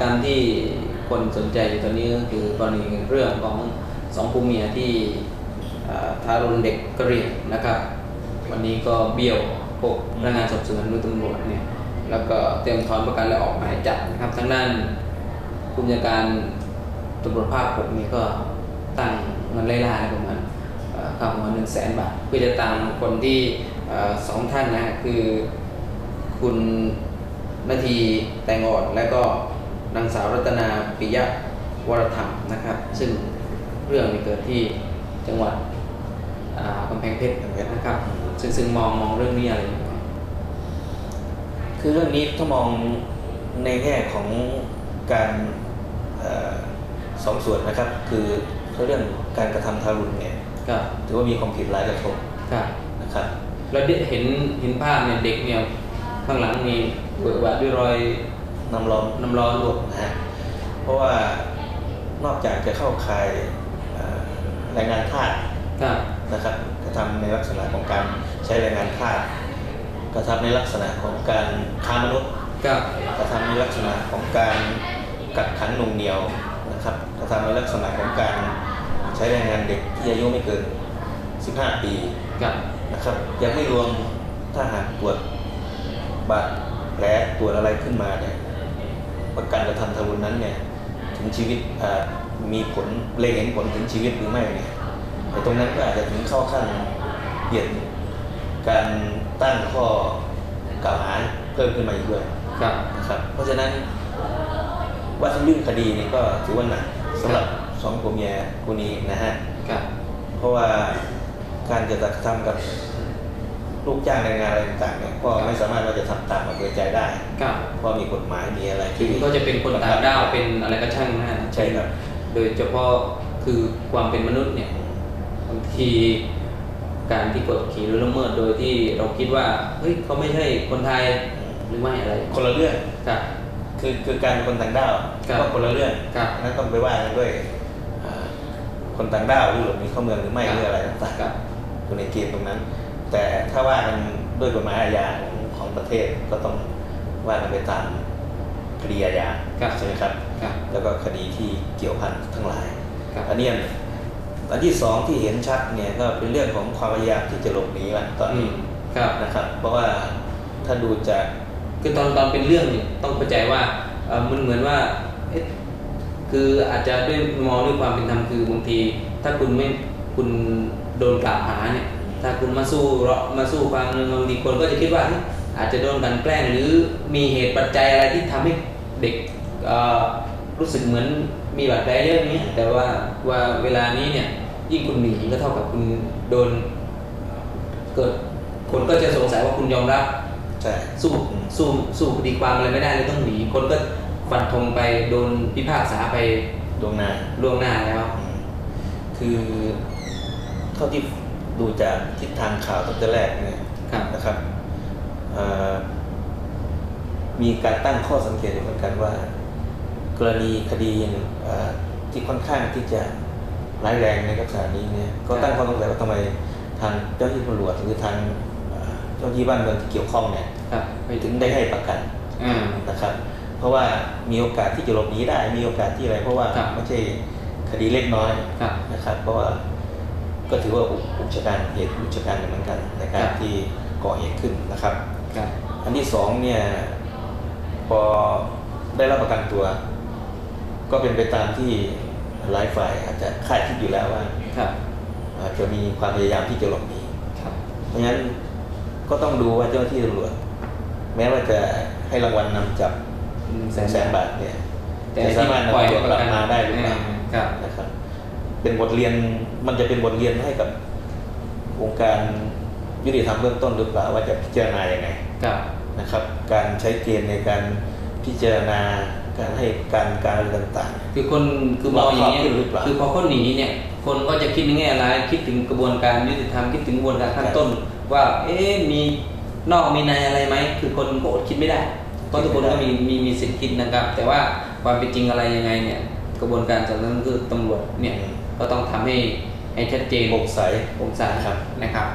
กรรมที่คนสนใจอยู่ตอนนี้ก็คือกรณีเรื่องของสองผู้เมียที่ทารุณเด็กกระเหรียงนะครับ วันนี้ก็เบี้ยวพวกพนักงานสอบสวนหรือตำรวจเนี่ยแล้วก็เตรียมถอนประกันและออกหมายจับนะครับทั้งนั้นผู้บัญชาการตำรวจภาคหกนี่ก็ตั้งเงินไล่ล่าประมาณเอ่อค่าหัวหนึ่งแสนบาทเพื่อจะตามคนที่สองท่านนะฮะคือคุณนาทีแตงอ่อนและก็ นางสาวรัตนาปิยะวรธรรมนะครับ ซึ่งเรื่องนี้เกิดที่จังหวัดอ่ากำแพงเพชรนะครับ ซึ่งซึ่งมองมองเรื่องนี้อะไรยังไงคือเรื่องนี้ถ้ามองในแง่ของการเออสองส่วนนะครับ คือเรื่องการกระทำทารุณเนี่ยครับถือว่ามีความผิดหลายกระทงครับนะครับแล้วได้เห็นเห็นภาพเนี่ยเด็กเนี่ยข้างหลังมีเวอะหวะด้วยรอย น้ำร้อนน้ำร้อนลวกนะฮะเพราะว่านอกจากจะเข้าข่ายเอ่อแรงงานทาสครับนะครับกระทำในลักษณะของการใช้แรงงานทาสกระทำในลักษณะของการค้ามนุษย์ครับกระทำในลักษณะของการกักขังหน่วงเหนียวนะครับกระทำในลักษณะของการใช้แรงงานเด็กที่อายุไม่เกิน 15 ปีครับนะครับยังไม่รวมถ้าหากตรวจบาดแผลตรวจอะไรขึ้นมาเนี่ย ว่าการกระทำทารุณนั้นเนี่ยถึงชีวิตอ่ามีผลเล็งเห็นผลถึงชีวิตหรือไม่เนี่ยแต่ตรงนั้นก็อาจจะถึงเข้าขั้นเปลี่ยนการตั้งข้อกล่าวหาเพิ่มขึ้นมาอีกด้วยครับนะครับ เพราะฉะนั้นว่าทั้งเรื่องคดีนี่ก็ถือว่าหนักสำหรับสองผัวเมียคู่นี้นะฮะครับเพราะว่าการจะกระทำกับ ลูกจ้างแรงงานอะไรต่างๆเนี่ยก็ไม่สามารถว่าจะทำตามอำเภอใจได้ครับเพราะมีกฎหมายมีอะไรถึงก็จะเป็นคนต่างด้าวเป็นอะไรก็ช่างนะฮะใช่ครับโดยเฉพาะคือความเป็นมนุษย์เนี่ยบางทีการที่กดขี่หรือละเมิดโดยที่เราคิดว่าเฮ้ยเขาไม่ใช่คนไทยหรือไม่อะไร คนละเรื่องครับคือคือการเป็นคนต่างด้าวครับก็คนละเรื่องครับนั้นต้องไปว่ากันด้วยอ่าคนต่างด้าวหรือหลบหนีเข้าเมืองหรือไม่หรืออะไรต่างครับๆอยู่ในเกณฑ์ตรงนั้น แต่ถ้าว่ากันด้วยกฎหมายอาญาของของประเทศก็ต้องว่ากันไปตามคดีอาญาครับใช่ไหมครับครับ แล้วก็คดีที่เกี่ยวพันทั้งหลายครับอันเนี้ยอันที่สองที่เห็นชัดเนี่ยก็เป็นเรื่องของความพยายามที่จะหลบหนีมันตอนอืนี้มครับนะครับ เพราะว่าถ้าดูจากคือตอนตอนเป็นเรื่องเนี่ยต้องเข้าใจว่าเอ่อมันเหมือนว่าเอ๊ะคืออาจจะด้วยมองด้วยความเป็นธรรมคือบางที ถ้าคุณไม่คุณโดนกล่าวหาเนี่ย ถ้าคุณมาสู้เราะมาสู้ฟังหนึ่งบางทีคนก็จะคิดว่าเอ๊ะอาจจะโดนกลันแกล้งหรือมีเหตุปัจจัยอะไรที่ทำให้เด็กเอ่อรู้สึกเหมือนมีบาดแผลเยอะอย่างเงี้ยแต่ว่าว่าเวลานี้เนี่ยยิ่งคุณหนีก็เท่ากับคุณโดนเกิดคนก็จะสงสัยว่าคุณยอมรับใช่สู้อืมสู้สู้คดีความอะไรไม่ได้เลยต้องหนีคนก็ฟันธงไปโดนพิพากษาไปดวงนาล่วงหน้าแล้วอืมคือเท่าที่ ดูจากทิศทางข่าวตั้งแต่แรกเนี่ยครับนะครับเอ่อมีการตั้งข้อสังเกตอยู่เหมือนกันว่า กรณีคดีอย่างเอ่อที่ค่อนข้างที่จะร้ายแรงในลักษณะนี้เนี่ยก็ตั้งข้อสงสัยว่าทำไมทางเจ้าหน้าที่ตำรวจหรือทางเอ่อเจ้าหน้าที่บ้านเมืองที่เกี่ยวข้องเนี่ยครับไปถึถึงงได้ให้ประกันอ่านะครับ เพราะว่ามีโอกาสที่จะหลบหนีได้มีโอกาสที่อะไร เพราะว่าครับไม่ใช่คดีเล็กน้อยครับนะครับ เพราะว่า ก็ถือว่าอุกอุกชะกันเหตุอุกชะกันเหมือนกันในการที่ก่อเหตุขึ้นนะครับครับอันที่สองเนี่ยพอได้รับประกันตัว ก็เป็นไปตามที่หลายฝ่ายอาจจะคาดคิดอยู่แล้วว่าครับอาจจะมีความพยายามที่จะหลบหนีครับเพราะฉะนั้นก็ต้องดูว่าเจ้าหน้าที่ตำรวจแม้ว่าจะให้รางวัลนำจับหนึ่งแสแสนนแสนบาทเนี่ยแต่จะสามารถที่ปล่อยนำตัวให้กลับมาได้หรือเปล่าครับนะครับ เป็นบทเรียนมันจะเป็นบทเรียนให้กับวงการยุติธรรมเบื้องต้นหรือเปล่าว่าจะพิจารณาอย่างไงครับนะครับ การใช้เกณฑ์ในการพิจารณาการให้การการอะไรต่างคือคนคือมองอย่างนี้ยรอบคอบขึ้นหรือเปล่าคือพอเขาหนีเนี่ย คนก็จะคิดในแง่ร้ายคิดถึงกระบวนการยุติธรรมคิดถึงกระบวนการขั้นต้น ว่า เอ๊ะมีนอกมีในอะไรไหมคือคนก็อดคิดไม่ได้เพราะทุกคนก็มีมีมีสิทธิ์คิดนะครับ แต่ว่าความเป็นจริงอะไรยังไงเนี่ย กระบวนการจากนั้นคือตำรวจเนี่ย ก็ต้องทำให้ให้ชัดเจนๆโปร่งใสโปร่งใสครับนะครับ